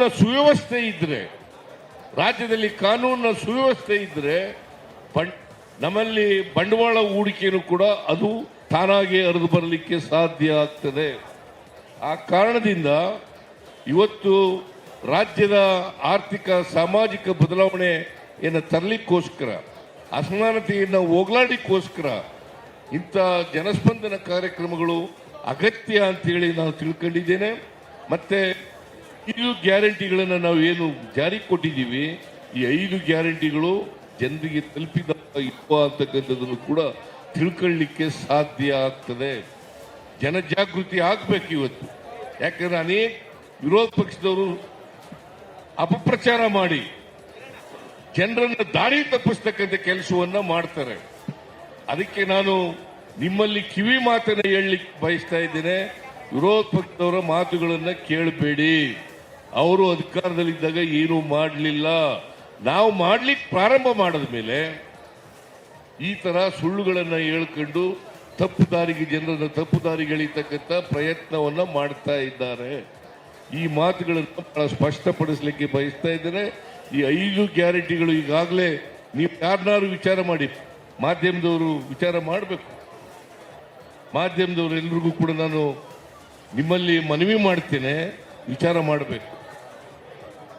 ಕಾನೂನಿನ ಸುವ್ಯವಸ್ಥೆ ಇದ್ರೆ, ರಾಜ್ಯದಲ್ಲಿ ಕಾನೂನಿನ ಸುವ್ಯವಸ್ಥೆ ಇದ್ರೆ ನಮ್ಮಲ್ಲಿ ಬಂಡವಾಳ ಹೂಡಿಕೆಯೂ ಕೂಡ ಅದು ತಾನಾಗಿ ಹರಿದು ಬರಲಿಕ್ಕೆ ಸಾಧ್ಯ ಆಗ್ತದೆ. ಆ ಕಾರಣದಿಂದ ಇವತ್ತು ರಾಜ್ಯದ ಆರ್ಥಿಕ, ಸಾಮಾಜಿಕ ಬದಲಾವಣೆಯನ್ನು ತರಲಿಕ್ಕೋಸ್ಕರ, ಅಸಮಾನತೆಯನ್ನು ಹೋಗ್ಲಾಡಿಕ್ಕೋಸ್ಕರ ಇಂಥ ಜನಸ್ಪಂದನ ಕಾರ್ಯಕ್ರಮಗಳು ಅಗತ್ಯ ಅಂತೇಳಿ ನಾನು ತಿಳ್ಕೊಂಡಿದ್ದೇನೆ. ಮತ್ತೆ ಐದು ಗ್ಯಾರಂಟಿಗಳನ್ನು ನಾವು ಏನು ಜಾರಿಗೆ ಕೊಟ್ಟಿದ್ದೀವಿ, ಈ ಐದು ಗ್ಯಾರಂಟಿಗಳು ಜನರಿಗೆ ತಲುಪಿದ ಇಪ್ಪ ಅಂತಕ್ಕಂಥದ್ದನ್ನು ಕೂಡ ತಿಳ್ಕೊಳ್ಳಿಕ್ಕೆ ಸಾಧ್ಯ ಆಗ್ತದೆ. ಜನಜಾಗೃತಿ ಆಗ್ಬೇಕು ಇವತ್ತು. ಯಾಕಂದ್ರೆ ಅನೇಕ ವಿರೋಧ ಪಕ್ಷದವರು ಅಪಪ್ರಚಾರ ಮಾಡಿ ಜನರನ್ನು ದಾರಿ ತಪ್ಪಿಸ್ತಕ್ಕಂಥ ಕೆಲಸವನ್ನ ಮಾಡ್ತಾರೆ. ಅದಕ್ಕೆ ನಾನು ನಿಮ್ಮಲ್ಲಿ ಕಿವಿ ಮಾತನ್ನು ಹೇಳಲಿಕ್ಕೆ ಬಯಸ್ತಾ ಇದ್ದೇನೆ. ವಿರೋಧ ಪಕ್ಷದವರ ಮಾತುಗಳನ್ನು ಕೇಳಬೇಡಿ. ಅವರು ಅಧಿಕಾರದಲ್ಲಿದ್ದಾಗ ಏನು ಮಾಡಲಿಲ್ಲ. ನಾವು ಮಾಡ್ಲಿಕ್ಕೆ ಪ್ರಾರಂಭ ಮಾಡಿದ ಮೇಲೆ ಈ ತರ ಸುಳ್ಳುಗಳನ್ನು ಹೇಳ್ಕೊಂಡು ತಪ್ಪು ದಾರಿಗೆ ಜನರನ್ನು ತಪ್ಪು ದಾರಿಗೆ ಎಳಿತಕ್ಕಂಥ ಪ್ರಯತ್ನವನ್ನ ಮಾಡ್ತಾ ಇದ್ದಾರೆ. ಈ ಮಾತುಗಳನ್ನು ಬಹಳ ಸ್ಪಷ್ಟಪಡಿಸಲಿಕ್ಕೆ ಬಯಸ್ತಾ ಇದ್ದಾರೆ ಈ ಐದು ಗ್ಯಾರಂಟಿಗಳು ಈಗಾಗಲೇ ನೀವು ಯಾರನ್ನಾರು ವಿಚಾರ ಮಾಡಿ, ಮಾಧ್ಯಮದವರು ವಿಚಾರ ಮಾಡಬೇಕು. ಮಾಧ್ಯಮದವರು ಎಲ್ರಿಗೂ ಕೂಡ ನಾನು ನಿಮ್ಮಲ್ಲಿ ಮನವಿ ಮಾಡ್ತೇನೆ, ವಿಚಾರ ಮಾಡಬೇಕು.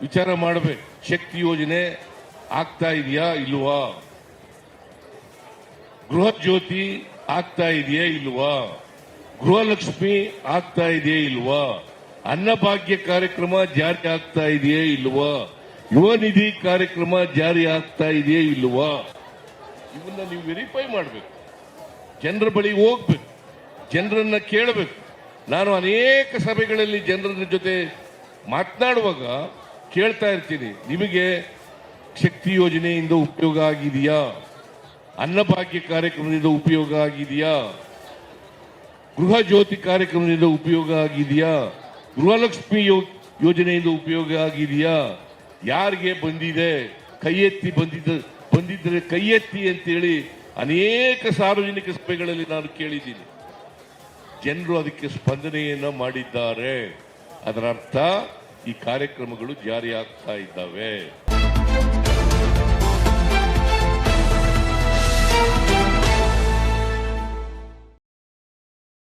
ವಿಚಾರ ಮಾಡಬೇಕು. ಶಕ್ತಿ ಯೋಜನೆ ಆಗ್ತಾ ಇದೆಯಾ ಇಲ್ವಾ? ಗೃಹ ಜ್ಯೋತಿ ಆಗ್ತಾ ಇದೆಯಾ ಇಲ್ವಾ? ಗೃಹಲಕ್ಷ್ಮಿ ಆಗ್ತಾ ಇದೆಯಾ ಇಲ್ವಾ? ಅನ್ನಭಾಗ್ಯ ಕಾರ್ಯಕ್ರಮ ಜಾರಿ ಆಗ್ತಾ ಇದೆಯಾ ಇಲ್ವಾ? ಯುವ ನಿಧಿ ಕಾರ್ಯಕ್ರಮ ಜಾರಿ ಆಗ್ತಾ ಇದೆಯಾ ಇಲ್ವಾ? ಇವನ್ನ ನೀವು ವೆರಿಫೈ ಮಾಡಬೇಕು. ಜನರ ಬಳಿ ಹೋಗ್ಬೇಕು. ಜನರನ್ನ ಕೇಳಬೇಕು. ನಾನು ಅನೇಕ ಸಭೆಗಳಲ್ಲಿ ಜನರ ಜೊತೆ ಮಾತನಾಡುವಾಗ ಕೇಳ್ತಾ ಇರ್ತೀನಿ. ನಿಮಗೆ ಶಕ್ತಿ ಯೋಜನೆಯಿಂದ ಉಪಯೋಗ ಆಗಿದೆಯಾ? ಅನ್ನಭಾಗ್ಯ ಕಾರ್ಯಕ್ರಮದಿಂದ ಉಪಯೋಗ ಆಗಿದೆಯಾ? ಗೃಹ ಜ್ಯೋತಿ ಕಾರ್ಯಕ್ರಮದಿಂದ ಉಪಯೋಗ ಆಗಿದೆಯಾ? ಗೃಹಲಕ್ಷ್ಮಿ ಯೋಜನೆಯಿಂದ ಉಪಯೋಗ ಆಗಿದೆಯಾ? ಯಾರಿಗೆ ಬಂದಿದೆ? ಕೈ ಎತ್ತಿ ಬಂದಿದ್ದ ಬಂದಿದ್ದರೆ ಕೈ ಎತ್ತಿ ಅಂತೇಳಿ ಅನೇಕ ಸಾರ್ವಜನಿಕ ಸಭೆಗಳಲ್ಲಿ ನಾನು ಕೇಳಿದ್ದೀನಿ. ಜನರು ಅದಕ್ಕೆ ಸ್ಪಂದನೆಯನ್ನು ಮಾಡಿದ್ದಾರೆ. ಅದರ ಅರ್ಥ ಈ ಕಾರ್ಯಕ್ರಮಗಳು ಜಾರಿಯಾಗ್ತಾ ಇದ್ದಾವೆ.